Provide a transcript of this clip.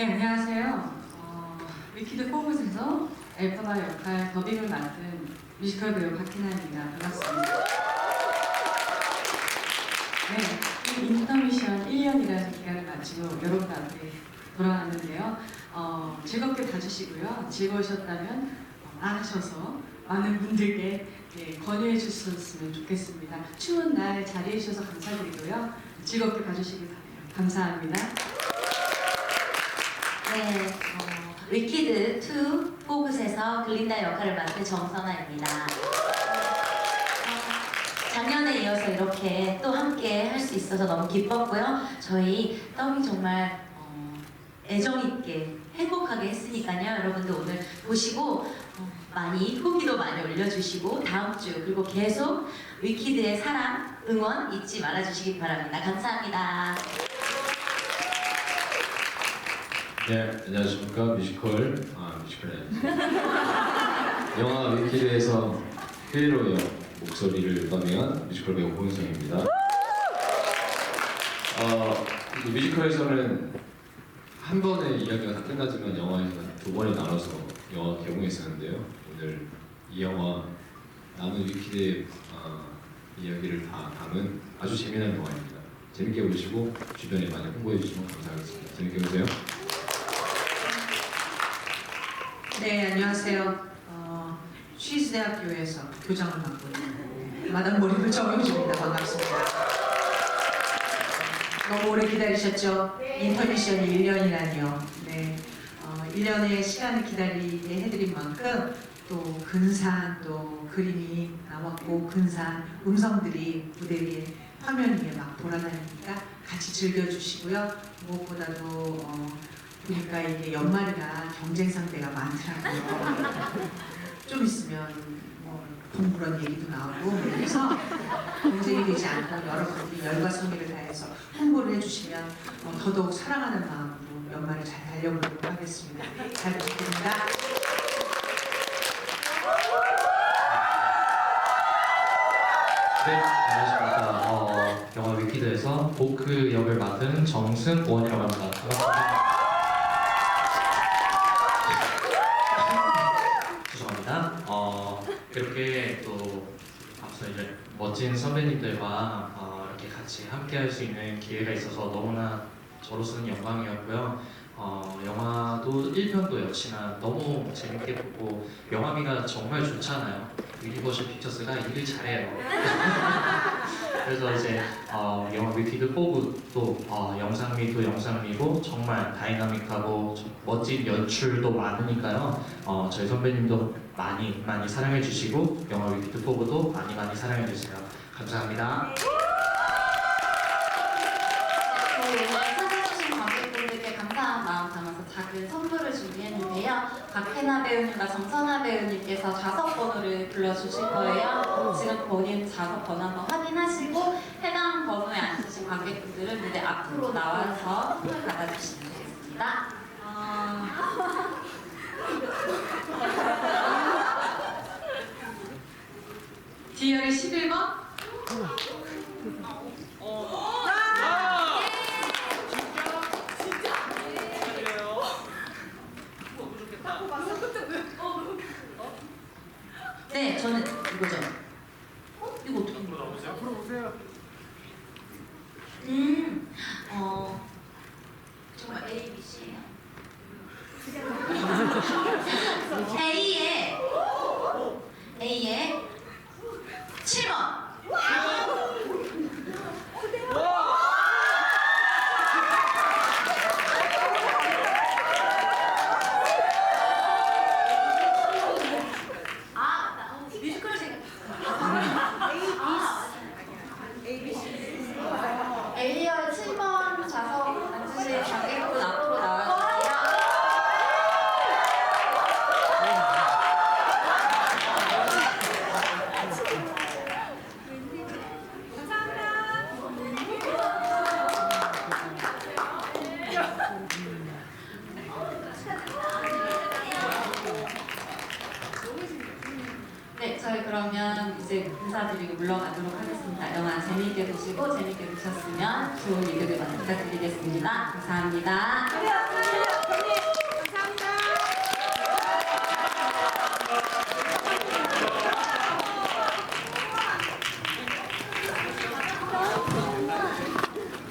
네, 안녕하세요. 어, 위키드 포브스에서 엘파바 역할 더빙을 맡은 뮤지컬 배우 박희나입니다. 반갑습니다. 네, 이 인터미션 1년이라는 기간을 마치고 여러분 앞에 돌아왔는데요. 어, 즐겁게 봐주시고요. 즐거우셨다면 어, 나가셔서 많은 분들께 예, 권유해 주셨으면 좋겠습니다. 추운 날 자리해 주셔서 감사드리고요. 즐겁게 봐주시길 바래요. 감사합니다. 네, 어, 위키드 2 포브스에서 글린다 역할을 맡은 정선아입니다. 어, 작년에 이어서 이렇게 또 함께 할 수 있어서 너무 기뻤고요. 저희 더빙 정말 어, 애정 있게 행복하게 했으니까요. 여러분들 오늘 보시고 어, 많이 후기도 많이 올려주시고 다음 주 그리고 계속 위키드의 사랑 응원 잊지 말아주시기 바랍니다. 감사합니다. 네, 안녕하십니까 뮤지컬 아 뮤지컬이 아니죠 영화 위키드에서 역 목소리를 더빙한 뮤지컬 배우 고윤성입니다. 어, 이 뮤지컬에서는 한 번의 이야기가 다 끝나지만 영화에서는 두 번이 나눠서 영화 개봉했었는데요. 오늘 이 영화 남은 위키드의 어, 이야기를 다 담은 아주 재미난 영화입니다. 재밌게 보시고 주변에 많이 홍보해 주시면 감사하겠습니다. 재밌게 보세요. 네, 안녕하세요. 어, 취즈대학교에서 교장을 맡고 있는 마담 몰입을 정영주입니다. 반갑습니다. 너무 오래 기다리셨죠? 인터미션이 1년이라니요. 네, 어, 1년의 시간을 기다리게 해드린 만큼 또 근사한 또 그림이 나왔고 근사한 음성들이 무대 위에 화면 위에 막 돌아다니니까 같이 즐겨주시고요. 무엇보다도 어, 보니까 이게 연말이라 경쟁 상대가 많더라고요. 좀 있으면 뭐 동물원 얘기도 나오고 그래서 경쟁이 되지 않고 여러분들이 열과 성의를 다해서 홍보를 해주시면 어, 더더욱 사랑하는 마음으로 연말을 잘 달려보도록 하겠습니다. 잘 부탁드립니다. 네, 안녕하십니까. 어, 영화 위키드에서 보크 역을 맡은 정승원이라고 합니다. 반갑습니다. 어, 이렇게 또 앞서 이제 멋진 선배님들과 어, 이렇게 같이 함께 할 수 있는 기회가 있어서 너무나 저로서는 영광이었고요. 어, 영화도 1편도 역시나 너무 재밌게 보고 영화미가 정말 좋잖아요. 유니버셜 픽처스가 일을 잘해요. 그래서 이제 어, 영화 위키드 포브도 어, 영상미도 영상미고 정말 다이나믹하고 저- 멋진 연출도 많으니까요. 어, 저희 선배님도 많이 많이 사랑해 주시고 영화 위키드 포브도 많이 많이 사랑해 주세요. 감사합니다. 작은 선물을 준비했는데요. 박혜나 배우님과 정선아 배우님께서 좌석 번호를 불러주실 거예요. 지금 본인 좌석 번호 한번 확인하시고 해당 번호에 앉으신 관객분들은 무대 앞으로 나와서 선물 받아주시면 되겠습니다. 아, D열의 11번? 네, 저는 이거죠. 어? 이거 어떻게 물어보세요. 음, 어, 정말 A, B, C예요. A에 A에 A, B, 그러면 이제 인사드리고 물러가도록 하겠습니다. 영화 재미있게 보시고 재미있게 보셨으면 좋은 리뷰를 많이 부탁드리겠습니다. 감사합니다.